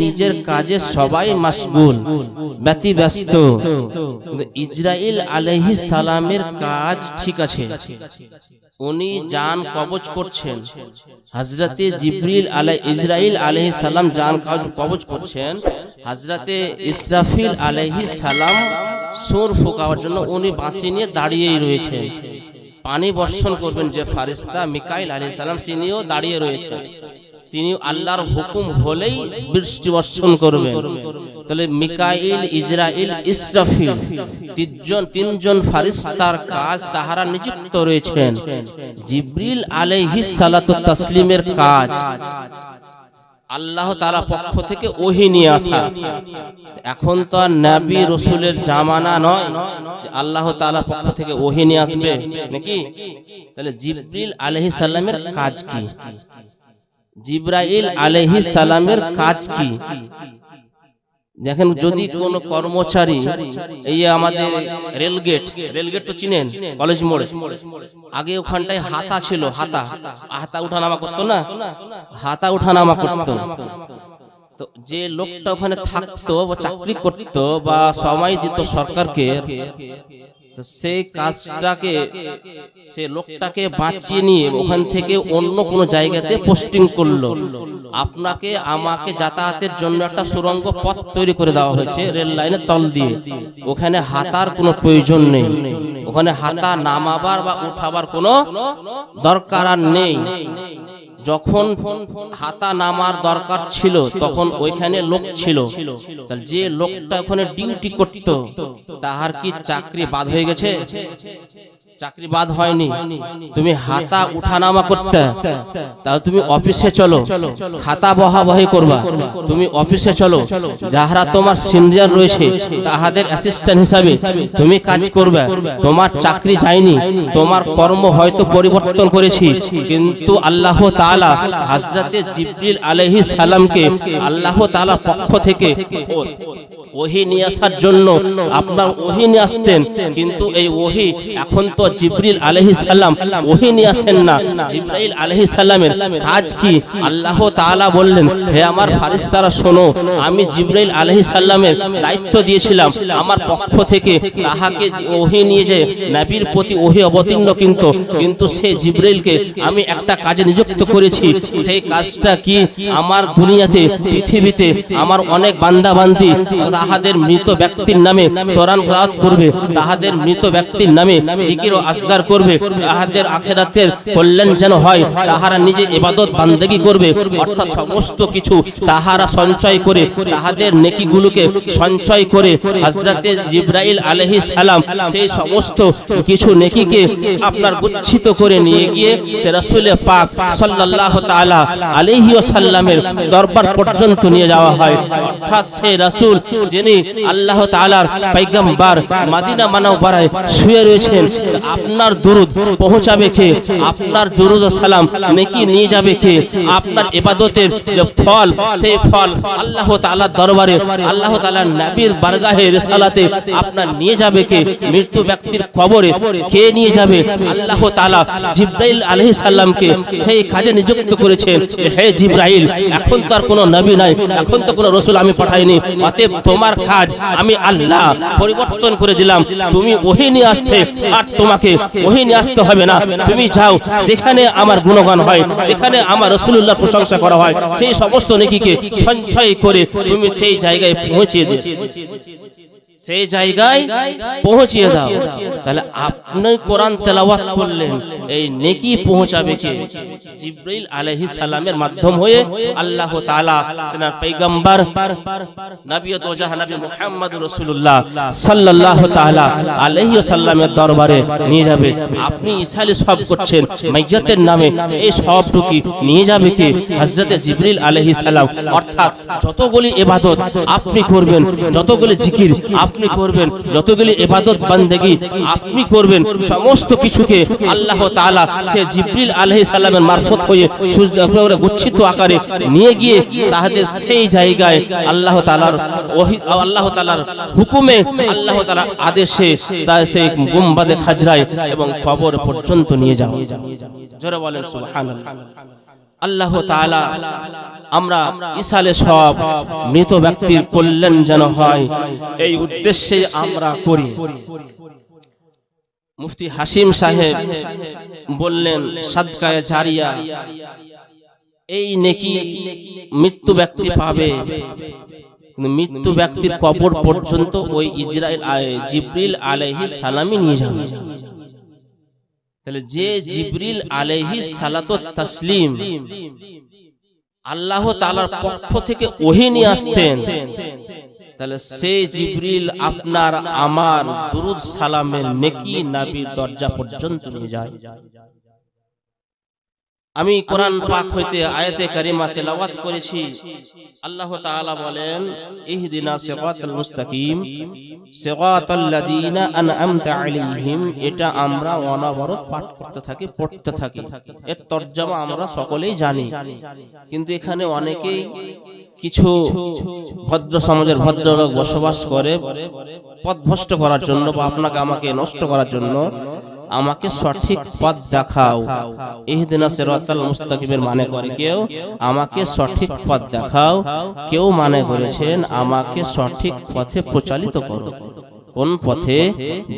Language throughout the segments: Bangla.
নিজের কাজে সবাই মাসগুল ব্যতিব্যস্ত। কিন্তু ইসরাইল আলহি সালামের কাজ ঠিক আছে। উনি যান কবজ করছেন। হজরতে জিবরিল আলাই ইসরাইল আলহি সালাম যান কবজ করছেন। হজরতে ইসরাফিল আলহি সালাম সুর ফোকাওয়ার জন্য উনি বাঁশি নিয়ে দাঁড়িয়েই রয়েছেন। পানি বর্ষণ করবেন যে ফারিস্তা মিকাইল আলী সালাম তিনিও দাঁড়িয়ে রয়েছেন। তিনি আল্লাহর হুকুম হলেই বৃষ্টি বর্ষণ করবেন। তাহলে মিকাইল ইসরাইল ইসরাফিল তিনজন তিনজন ফারিস্তার কাজ তাহারা নিযুক্ত রয়েছেন। জিব্রিল আলাইহিস সালাতু তাসলিমের কাজ। আল্লাহ তাআলা পক্ষ থেকে ওহি নিয়ে আসা। এখন তো আর নবী রসুলের জামানা নয় আল্লাহ তাআলা পক্ষ থেকে ওহি নিয়ে আসবে নাকি? তাহলে জিব্রিল আলাইহিস সালামের কাজ কি? জিব্রাইল আলাইহিস সালামের কাজ কি? দেখেন, যদি কোন কর্মচারী এই আমাদের রেলগেট রেলগেট তো চিনেন, কলেজ মোড়ে। আগে ওখানটায় হাতা ছিল, হাতা। হাতা উঠানামা করতো না? হাতা উঠানামা করতো। তো যে লোকটা ওখানে থাকতো বা চাকরি করতো বা সময় দিত সরকারকে সেই কাজটাকে সে লোকটাকে বাঁচিয়ে নিয়ে ওখান থেকে অন্য কোনো জায়গাতে পোস্টিং করল। আপনাকে আমাকে যাতায়াতের জন্য একটা সুরঙ্গ পথ তৈরি করে দেওয়া হয়েছে রেল লাইনের তল দিয়ে। ওখানে হাতার কোনো প্রয়োজন নেই। ওখানে হাতা নামাবার বা উঠাবার কোনো দরকার আর নেই। যখন হাতা নামার দরকার ছিল, তখন ওইখানে লোক ছিল। যে লোকটা ওখানে ডিউটি করত, তাহার কি চাকরি বাদ হয়ে গেছে? চাকরি বাদ হয়নি তুমি হাতা উঠানামা করতে তাহলে তুমি অফিসে চলো খাতা বহা বহি করবা। তুমি অফিসে চলো যাহারা তোমার সিনিয়র রয়েছে তাহাদের অ্যাসিস্ট্যান্ট হিসাবে তুমি কাজ করবে। তোমার চাকরি যায়নি তোমার কর্ম হয়তো পরিবর্তন করেছি। কিন্তু আল্লাহ তাআলা হযরতে জিবরিল আলাইহিস সালামকে আল্লাহ তাআলার পক্ষ থেকে ওহি নিয়ে আসার জন্য আপনার ওহি নিয়ে আসতেন। কিন্তু এই ওহি এখন তো জিবরিল আলাইহিস সালাম ওহি নিয়ে আসেন না। জিবরাইল আলাইহিস সালামের কাজ কি? আল্লাহ তাআলা বললেন হে আমার ফারিস্তারা শোনো আমি জিবরাইল আলাইহিস সালামের দায়িত্ব দিয়েছিলাম। আমার পক্ষ থেকে তাহাকে ওহি নিয়ে যে নবীর প্রতি ওহি অবতীর্ণ কিন্তু কিন্তু সে জিবরাইলকে আমি একটা কাজে নিযুক্ত করেছি। সেই কাজটা কি? আমার দুনিয়াতে পৃথিবীতে আমার অনেক বান্দা বান্দি তাহাদের মৃত ব্যক্তির নামে তোরান রাত করবে, তাহাদের মৃত ব্যক্তির নামে জিকির ও আসগার করবে, তাহাদের আখেরাতের কল্যাণ যেন হয়, তাহারা নিজে ইবাদত, বান্দেগি করবে, অর্থাৎ সমস্ত কিছু তাহারা সঞ্চয় করে, তাহাদের নেকিগুলোকে সঞ্চয় করে, হযরতে জিবরাইল আলাইহিস সালাম সেই সমস্ত কিছু নেকিকে আপনার গুচ্ছিত করে নিয়ে গিয়ে সে রাসূলে পাক সাল্লাল্লাহু তাআলা আলাইহি ওয়াসাল্লামের দরবার পর্যন্ত নিয়ে যাওয়া হয়। অর্থাৎ সেই রাসূল যিনি আল্লাহ তাআলার পয়গম্বর মদিনা মানবরায় শুয়ে রয়েছেন, আপনার দুরুদ পৌঁছাবে কে? আপনার দুরুদ সালাম নেকি নিয়ে যাবে কে? আপনার ইবাদতের যে ফল, সেই ফল আল্লাহ তাআলার দরবারে, আল্লাহ তাআলার নবীর বারগাহে রিসালাতে আপনার নিয়ে যাবে কে? মৃত্যু ব্যক্তির কবরে কে নিয়ে যাবে? আল্লাহ তাআলা জিব্রাইল আলাইহিস সালামকে সেই কাজে নিযুক্ত করেছেন হে জিব্রাইল, এখন তো আর কোনো নবী নাই, এখন তো কোনো রসুল আমি পাঠাইনি, অতএব তোমার কাজ আমি আল্লাহ পরিবর্তন করে দিলাম। তুমি ওহি নিয়ে আসতে আর তোমাকে ওহি নিয়ে আসতে হবে না। তুমি যাও, যেখানে আমার গুণগান হয়, যেখানে আমার রসুল্লাহ প্রশংসা করা হয়, সেই সমস্ত নেকিকে সঞ্চয় করে তুমি সেই জায়গায় পৌঁছে দিও। সেই জায়গায় পৌঁছিয়ে দাও। তাহলে আপনি কোরআন তেলাওয়াত করলেন, এই নেকি পৌঁছাবে কে? জিব্রাইল আলাইহিস সালামের মাধ্যম হয়ে আল্লাহ তাআলা তেনার পয়গম্বর, নবী ও দোজাহ মুহাম্মদ রাসূলুল্লাহ সাল্লাল্লাহু তাআলা আলাইহি ওয়াসাল্লামের দরবারে নিয়ে যাবে। আপনি ইসালে সব করছেন, মাইয়াতের নামে এই সবটুকু নিয়ে যাবে কে? হযরতে জিবরিল আলাইহিস সালাম। অর্থাৎ যতগুলি ইবাদত আপনি করবেন, যতগুলি জিকির আপনি করবেন। যতগুলি ইবাদত বান্দেগি আপনি করবেন। সমস্ত কিছুকে আল্লাহ তাআলা সে জিবরিল আলাইহিস সালামের মারফত হয়ে সূর্য গুচ্ছিত আকারে নিয়ে গিয়ে তাহাদের সেই জায়গায় আল্লাহ তালার আল্লাহ তাআলার হুকুমে আল্লাহ তাআলার আদেশে তা সেই গুম্বাদে খাজরায় এবং কবর পর্যন্ত নিয়ে যাও জোরে বলেন সুবহানাল্লাহ। আল্লাহ তাআলা আমরা ইসালে সব মৃত ব্যক্তির কল্যাণ যেন হয় এই উদ্দেশ্যে আমরা করি। মুফতি হাসিম সাহেব বললেন সাদকায়ে জারিয়া এই নেকি মৃত্যু ব্যক্তি পাবে। মৃত্যু ব্যক্তির কবর পর্যন্ত ওই ইসরায়েল জিব্রিল আলাইহি সালামই নিয়ে যাবে। তাহলে যে জিবরিল আলাইহি সালাত তাসলিম আল্লাহ তাআলার পক্ষ থেকে ওহি নিয়ে আসতেন। তাহলে সে জিবরিল আপনার আমার দুরুদ সালামের নেকি নাবির দরজা পর্যন্ত নিয়ে যায়। আমি কোরআন পাক হইতে আয়াতে কারিমা তেলাওয়াত করেছি। আল্লাহ তাআলা বলেন ইহদিনা সিরাতাল মুস্তাকিম সিরাতাল লাযিনা আনআমতা আলাইহিম এটা আমরা অনবরত পাঠ করতে থাকি পড়তে থাকি এর তরজমা আমরা সকলেই জানি। কিন্তু এখানে অনেকেই কিছু ভদ্র সমাজের ভদ্রলোক বসবাস করে পথভ্রষ্ট করার জন্য বা আপনাকে আমাকে নষ্ট করার জন্য আমাকে সঠিক পথ দেখাও। ইহদিনা সিরাতাল মুস্তাকিমের মানে করে কেউ আমাকে সঠিক পথ দেখাও। কেউ মানে করেছেন আমাকে সঠিক পথে প্রচালিত করো। কোন পথে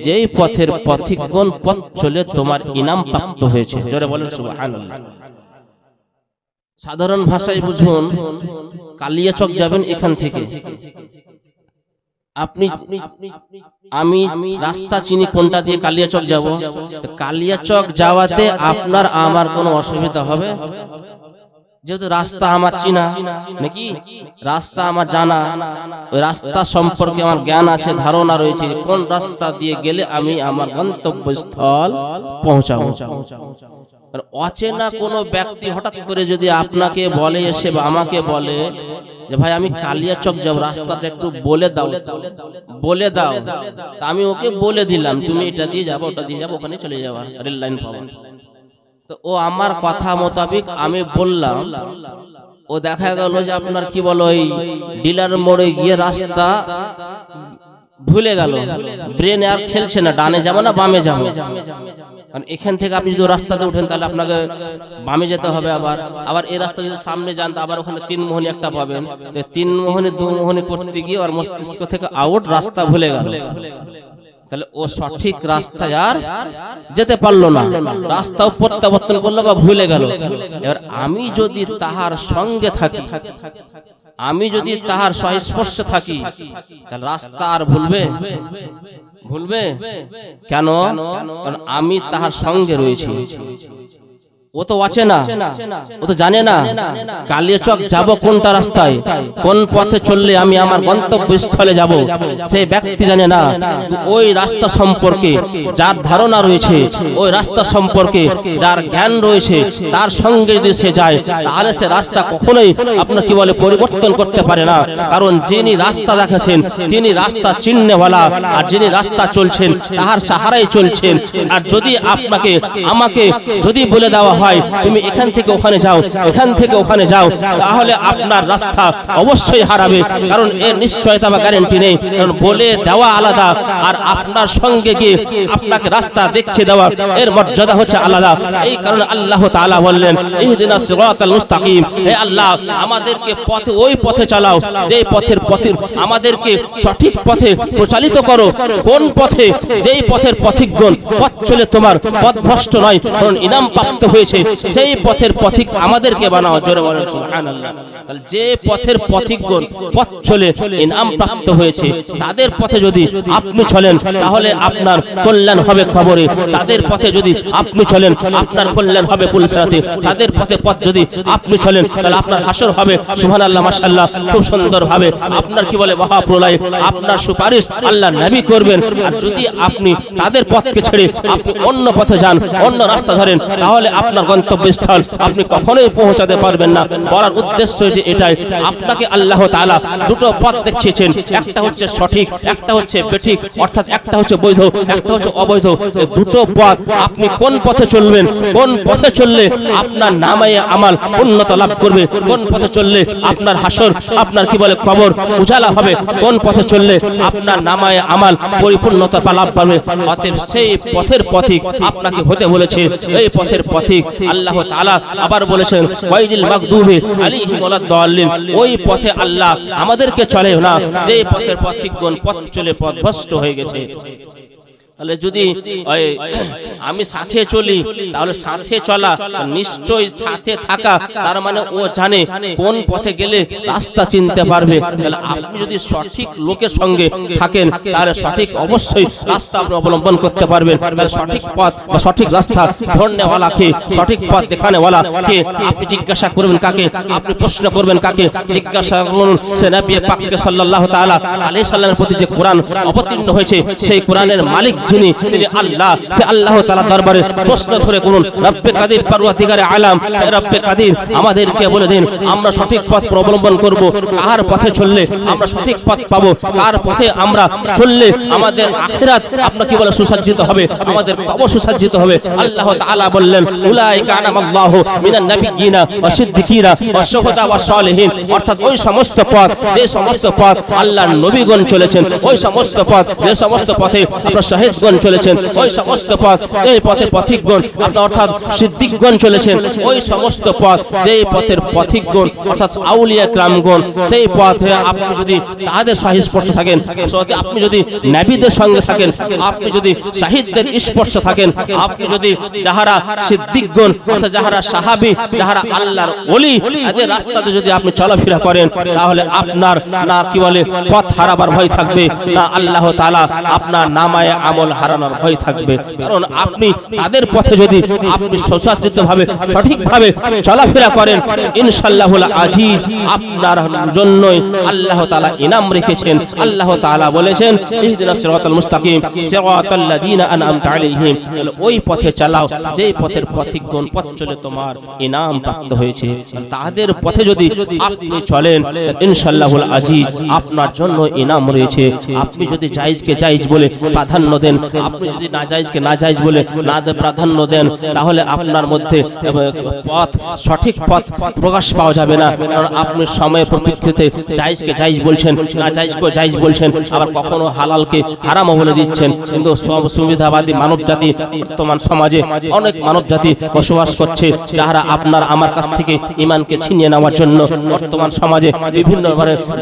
যেই পথের পথিকগণ পথ চলে তোমার ইনাম প্রাপ্ত হয়েছে। জোরে বলেন সুবহানাল্লাহ। সাধারণ ভাষায় বুঝুন। কালিয়াচক যাবেন এখান থেকে। আপনি আমি রাস্তা চিনি কোনটা দিয়ে কালিয়াচক যাব? কালিয়াচক যাওয়াতে আপনার আমার কোনো অসুবিধা হবে? যেহেতু রাস্তা আমার চিনা নাকি? রাস্তা আমার জানা। ওই রাস্তা সম্পর্কে আমার জ্ঞান আছে ধারণা রয়েছে কোন রাস্তা দিয়ে গেলে আমি আমার গন্তব্যস্থল পৌঁছাবো। অচেনা কোনো ব্যক্তি হঠাৎ করে যদি আপনাকে বলে এসে বা আমাকে বলে যে ভাই আমি কালিয়াচক যাব রাস্তাটা একটু বলে দাও বলে দাও তা আমি ওকে বলে দিলাম তুমি এটা দিয়ে যাব ওটা দিয়ে যাব ওখানে চলে যাবার রেল লাইন পাবো। তো ও আমার কথা মোতাবিক আমি বললাম ও দেখা গেল যে আপনার কি বলো ওই ডিলার মোড়ে গিয়ে রাস্তা ভুলে গেল। ব্রেন আর খেলছে না ডানে যাব না বামে যাব। কারণ এখান থেকে আপনি যদি রাস্তাতে উঠেন, তাহলে আপনাকে বামে যেতে হবে আবার। আবার এই রাস্তা যদি সামনে যান আবার ওখানে তিন মোহনী একটা পাবেন। তো তিন মোহনী, দু মোহনী করতে গিয়ে আর মস্তিষ্ক থেকে আউট রাস্তা ভুলে গেল। তাহলে ও সঠিক রাস্তায় আর যেতে পারল না। রাস্তাও প্রত্যাবর্তন করল বা ভুলে গেল। এবার আমি যদি তাহার সঙ্গে থাকি আমি যদি তাহার সংস্পর্শে থাকি তাহলে রাস্তা আর ভুলবে? ভুলবে? কেন? আমি তাহার সঙ্গে রয়েছি। ও তো আছে না। ও তো জানে না। কালিয়াচক যাব কোনটা রাস্তায়। কোন পথে চললে আমি আমার গন্তব্যস্থলে যাব। সে ব্যক্তি জানে না। ওই রাস্তা সম্পর্কে যার ধারণা রয়েছে, ওই রাস্তা সম্পর্কে যার জ্ঞান রয়েছে, তার সঙ্গে যদি সে যায়, তাহলে সে রাস্তা কখনোই আপনার কি বলে পরিবর্তন করতে পারে না। কারণ যিনি রাস্তা দেখাচ্ছেন তিনি রাস্তা চিহ্নেওয়ালা। আর যিনি রাস্তা চলছেন, তাহার সাহারাই চলছেন। আর যদি আপনাকে, আমাকে যদি বলে দেওয়া হয়, তুমি এখান থেকে ওখানে যাও, এখান থেকে ওখানে যাও, তাহলে আপনার রাস্তা অবশ্যই হারাবে, কারণ এর নিশ্চয়তা বা গ্যারেন্টি নেই, কারণ বলে দেওয়া আলাদা, আর আপনার সঙ্গে গিয়ে আপনাকে রাস্তা দেখছে দেওয়া, এর মর্যাদা হচ্ছে আলাদা। এই কারণে আল্লাহ তাআলা বললেন, ইহদিনা সিরাতাল মুস্তাকিম হে আল্লাহ, আমাদেরকে পথে, ওই পথে চালাও যে পথের পথের আমাদেরকে সঠিক পথে প্রচালিত করো, কোন পথে? যেই পথের পথিকগণ পথ চলে তোমার পথ ভ্রষ্ট নয়, কারণ ইনাম প্রাপ্ত হয়েছে। সেই পথের পথিক আমাদেরকে বানাও জোরে বলেন সুবহানাল্লাহ। তাহলে যে পথের পথিকগণ পথ চলে ইনাম প্রাপ্ত হয়েছে তাদের পথে যদি আপনি চলেন তাহলে আপনার কল্যাণ হবে খবরে তাদের পথে যদি আপনি চলেন আপনার কল্যাণ হবে পুলিশরাতে তাদের পথে পথ যদি আপনি চলেন তাহলে আপনার হাসর হবে সুবহানাল্লাহ মাশাআল্লাহ খুব সুন্দর ভাবে আপনার কি বলে মহা প্রলয় আপনার সুপারিশ আল্লাহ নবী করবেন। আর যদি আপনি তাদের পথকে ছেড়ে আপনি অন্য পথে যান অন্য রাস্তা ধরেন তাহলে আপনার গন্তব্যস্থল আপনি কখনোই পৌঁছাতে পারবেন না। বলার উদ্দেশ্য যে এটাই। আপনাকে আল্লাহ তাআলা দুটো পথ দেখিয়েছেন। একটা হচ্ছে সঠিক, একটা হচ্ছে বেঠিক, অর্থাৎ একটা হচ্ছে বৈধ, একটা হচ্ছে অবৈধ। দুটো পথ আপনি কোন পথে চলবেন, কোন পথে চললে আপনার নামায় আমাল উন্নত লাভ করবে, কোন পথে চললে আপনার হাসর, আপনার কি বলে কবর উজালা হবে, কোন পথে চললে আপনার নামায় আমাল পরিপূর্ণতা লাভ পাবে অতএব সেই পথের পথিক আপনাকে হতে বলেছে। এই পথের পথিক আল্লাহ তাআলা আবার বলেছেন ওয়াইদিল মাগদুবি আলাইহিম ওয়ালাদ-দাল্লিন ওই পথে আল্লাহ আমাদেরকে চলে না। যে পথের পথিকগণ পথ চলে পথ পথভ্রষ্ট হয়ে গেছে। তাহলে যদি আমি সাথে চলি তাহলে সাথে চলা নিশ্চয়ই সাথে থাকা তার মানে ও জানে কোন পথে গেলে রাস্তা চিনতে পারবে। তাহলে আপনি যদি সঠিক লোকের সঙ্গে থাকেন তাহলে সঠিক অবশ্যই রাস্তা আপনি অবলম্বন করতে পারবেন। তাহলে সঠিক পথ বা সঠিক রাস্তা ধরনেওয়ালা কে সঠিক পথ দেখানেওয়ালা কে আপনি জিজ্ঞাসা করবেন কাকে? আপনি প্রশ্ন করবেন কাকে? জিজ্ঞাসা করুন সে নবী পাককে সাল্লাল্লাহু তাআলা আলাইহি সাল্লামের প্রতি যে কোরআন অবতীর্ণ হয়েছে সেই কোরআনের মালিক যিনি, তিনি আল্লাহ, সে আল্লাহ তাআলা দরবারে প্রশ্ন ধরে করুন রব্বে কাদির পরওয়ারদিগারে আলাম রব্বে কাদির, আমাদেরকে বলে দিন, আমরা সঠিক পথ অবলম্বন করব, কার পথে চললে আমরা সঠিক পথ পাবো, কার পথে আমরা চললে আমাদের আখিরাত আপনার কি বলে সুসজ্জিত হবে, আমাদের কবর সুসজ্জিত হবে। আল্লাহ তাআলা বললেন, উলাইকা আনামাল্লাহু মিনান নাবিয়িনা ওয়া সিদ্দিকিনা ওয়া শুহাদা ওয়া সালিহিন। অর্থাৎ ওই সমস্ত পথ, যে সমস্ত পথ আল্লাহর নবীগণ চলেছেন, ওই সমস্ত পথ, যে সমস্ত পথে আপনার শহীদগণ চলেছেন। ওই সমস্ত পথ, এই পথের পথিকগণ, আপনার অর্থাৎ সিদ্দিকগণ চলেছেন। ওই সমস্ত পথ যে পথের পথিকগণ, অর্থাৎ আউলিয়া গ্রামগণ, সেই পথে আপনি যদি তাদের স্পর্শ থাকেন আপনি যদি নাবিদের সঙ্গে থাকেন, আপনি যদি শাহিদদের স্পর্শ থাকেন, আপনি যদি যাহারা সিদ্দিকগণ, অর্থাৎ যাহারা সাহাবি, যাহারা আল্লাহর ওলি এদের রাস্তাতে যদি আপনি চলাফেরা করেন, তাহলে আপনার না কি বলে, পথ হারাবার ভয় থাকবে, না আল্লাহ তাআলা আপনার নামায় আমল হারানোর ভয় থাকবে। কারণ আপনি তাদের পথে যদি আপনি সুসজ্জিত ভাবে সঠিকভাবে চলাফেরা করেন, ইনশাআল্লাহুল আজিজ আপনার জন্যই আল্লাহ তাআলা ইনাম রেখেছেন। আল্লাহ তাআলা বলেছেন ইহদিনাস সিরাতাল মুস্তাকিম, সিরাতাল লাযিনা আনআমতা আলাইহিম। ওই পথে চালাও, যেই পথের পথিকগণ পথ চলে তোমার ইনাম প্রাপ্ত হয়েছে। তাদের পথে যদি আপনি চলেন, ইনশাআল্লাহুল আজিজ আপনার জন্য ইনাম রয়েছে। আপনি যদি জায়েজকে জায়েজ বলে প্রাধান্য দেন আপনি যদি না জায়েজকে না জায়েজ বলে না প্রাধান্য দেন তাহলে আপনার মধ্যে পথ সঠিক পথ প্রকাশ পাওয়া যাবে না। কারণ আপনি সময়ের পরিপ্রেক্ষিতে জায়েজকে জায়েজ বলছেন না জায়েজকে জায়েজ বলছেন আবার কখনো হালালকে হারামও বলে দিচ্ছেন। কিন্তু সব সুবিধাবাদী মানব জাতি বর্তমান সমাজে অনেক মানব জাতি বসবাস করছে যারা আপনার আমার কাছ থেকে ইমানকে ছিনিয়ে নেওয়ার জন্য বর্তমান সমাজে বিভিন্ন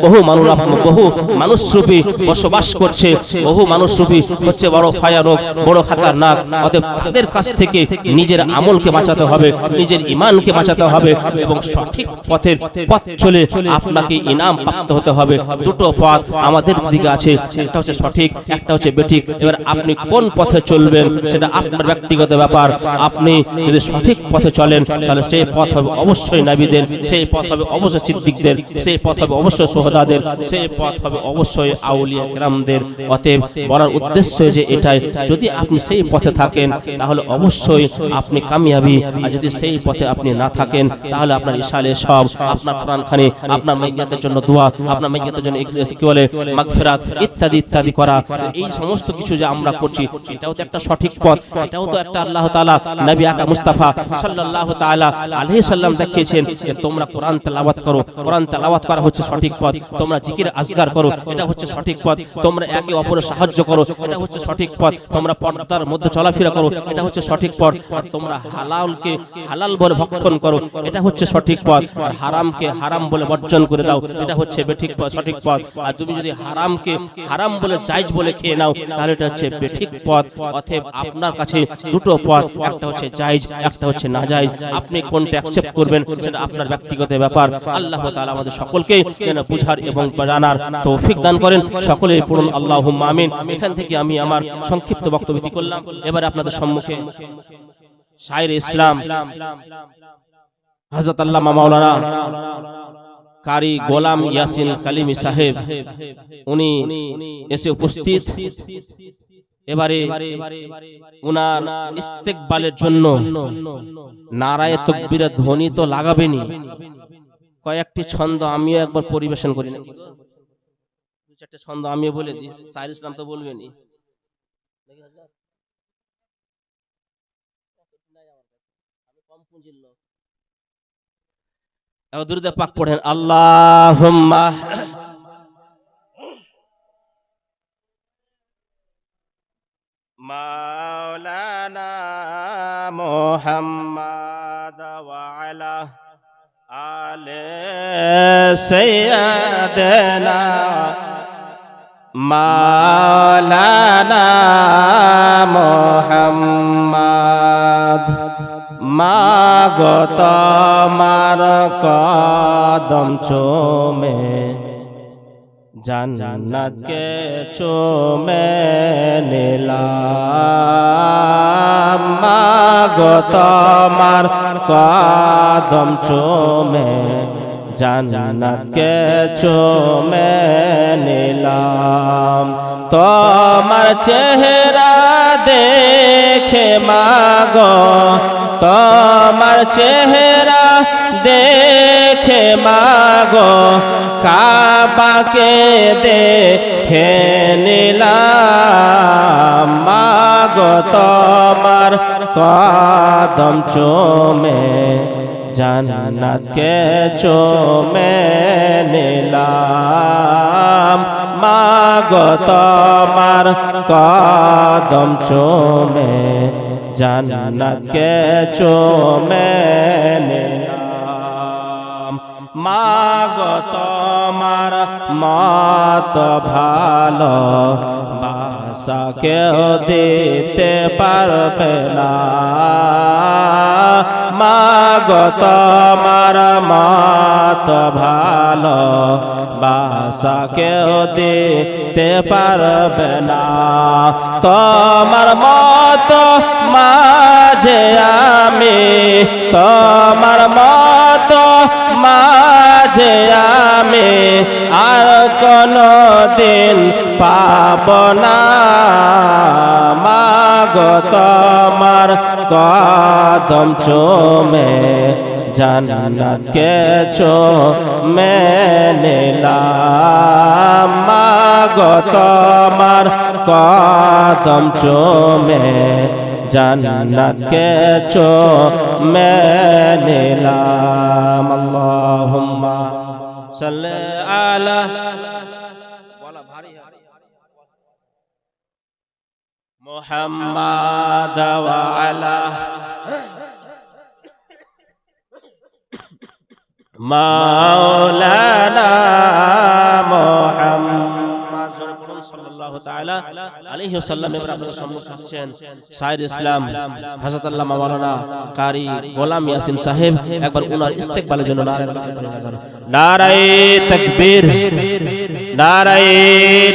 বহু মানুষ বহু মানুষরূপী বসবাস করছে বহু মানুষরূপী হচ্ছে বড় ফায়ারক বড় খাতারনাক, অতএব তাদের কাছ থেকে নিজের আমলকে বাঁচাতে হবে, নিজের ইমানকে বাঁচাতে হবে এবং সঠিক পথের পথ চলে আপনাকে ইনাম প্রাপ্ত হতে হবে। দুটো পথ আমাদের দিকে আছে, একটা হচ্ছে সঠিক, একটা হচ্ছে বেঠিক। এবার আপনি কোন পথে চলবেন সেটা আপনার ব্যক্তিগত ব্যাপার। আপনি যদি সঠিক পথে চলেন, তাহলে সেই পথ হবে অবশ্যই নাবিদের, সেই পথ হবে অবশ্যই সিদ্দিকদের, সেই পথ হবে অবশ্যই সোহদাদের, সেই পথ হবে অবশ্যই আউলিয়া গ্রামদের অতএব বলার উদ্দেশ্য যে এটাই। যদি আপনি সেই পথে থাকেন, তাহলে অবশ্যই আপনি কামিয়াবি। আর যদি সেই পথে আপনি না থাকেন, তাহলে আপনার ইশালে সব, আপনার কোরআন খানি আপনার মাইয়াতের জন্য দোয়া, আপনার মাইয়াতের জন্য কি বলে, মাগফিরাত, ইত্যাদি ইত্যাদি করা। এই সমস্ত কিছু যে আমরা করছি, এটাও তো একটা সঠিক পথ, এটাও তো একটা আল্লাহ তাআলা, নবী আকা মুস্তাফা সাল্লাল্লাহু তাআলা আলাইহি সাল্লাম দেখিয়েছেন যে তোমরা কোরআন তেলাওয়াত করো। কোরআন তেলাওয়াত করা হচ্ছে সঠিক পথ। তোমরা জিকির আজগার করো, এটা হচ্ছে সঠিক পথ। তোমরা একে অপরের সাহায্য করো, এটা হচ্ছে সঠিক পথ, তোমরা পর্দার মধ্যে চলাফেরা করো, এটা হচ্ছে সঠিক পথ। আর তোমরা হালালকে, হালাল বলে ভক্ষণ করো, এটা হচ্ছে সঠিক পথ। আর হারামকে হারাম বলে বর্জন করে দাও, এটা হচ্ছে বেঠিক পথ, সঠিক পথ। আর তুমি যদি হারামকে হারাম বলে জায়েজ বলে খেয়ে নাও, তাহলে এটা হচ্ছে বেঠিক পথ। অতএব আপনার কাছে দুটো পথ, একটা হচ্ছে জায়েজ, একটা হচ্ছে না জায়েজ আপনি কোনটা অ্যাকসেপ্ট করবেন, সেটা আপনার ব্যক্তিগত ব্যাপার। আল্লাহ তাআলা আমাদের সকলকে যেন বুঝার এবং জানার তৌফিক দান করেন। সকলেই পড়ুন আল্লাহুম্মা আমিন। এখান থেকে আমি আমার সংক্ষিপ্ত বক্তব্য করলাম। এবারে আপনাদের সম্মুখে শায়ের ইসলাম, হযরত আল্লামা মাওলানা কারি গোলাম ইয়াসিন কালিমি সাহেব, উনি এসে উপস্থিত। এবারে উনার ইস্তেকবালের জন্য নারায় তকবীরের ধ্বনি তো লাগাবেনি কয়েকটি ছন্দ আমিও একবার পরিবেশন করি? দু চারটে ছন্দ আমিও বলে দিই সাইর ইসলাম তো বলবেনই। দুরুদে পাক পড়েন আল্লাহ মাওলানা মোহাম্মদ ওয়ালা আলে সৈয়দনা মাওলানা মোহাম্মদ মাগো তোমার কদম চোমে, জান্নাতকে চোমে নিলাম। মাগো তোমার কদম চোমে, জান্নাতকে চোমে নিলাম। তোমার চেহারা দেখে মাগো, তোমার চেহারা দেখে মাগো, কাবাকে দেখে নিলাম। মাগো, তোমার কদম চোমে, জান্নাতকে চোমে নিলাম। মাগো তোমার কদম চোমে জান্নাতকে চোমে নিলাম। মাগো তোমার মত ভালো বাসা কেউ দিতে পারবে না। মাগো তোমার মত ভালো বাসা কেউ দিতে পারবে না। তোমার মত মাঝে আমি, তোমার মত মাঝে আমি, আর কোনো দিন পাব না মাগো তোমার কদম চোমে, জান্নাতকে চোমে নিলাম। মাগো তোমার কদম চোমে জান্নাত জান্নাতকে চোমে নিলাম। আল্লাহুম্মা সাল্লি আলা ওয়ালা ভারী হাসি মোহাম্মদ ওয়ালা মাওলানা নারায়ে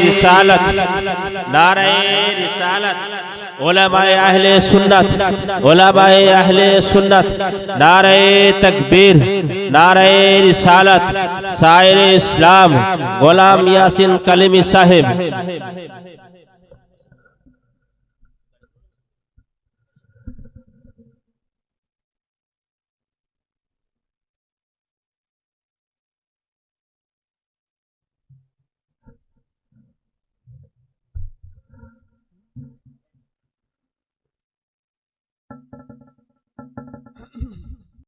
রিসালত নারায় রিসালত। ওলামায়ে আহলে সুন্নাত, ওলামায়ে আহলে সুন্নাত, নারায়ে তাকবীর নারায়ে রিসালত। সাইর ইসলাম গোলাম ইয়াসিন কালিমি সাহেব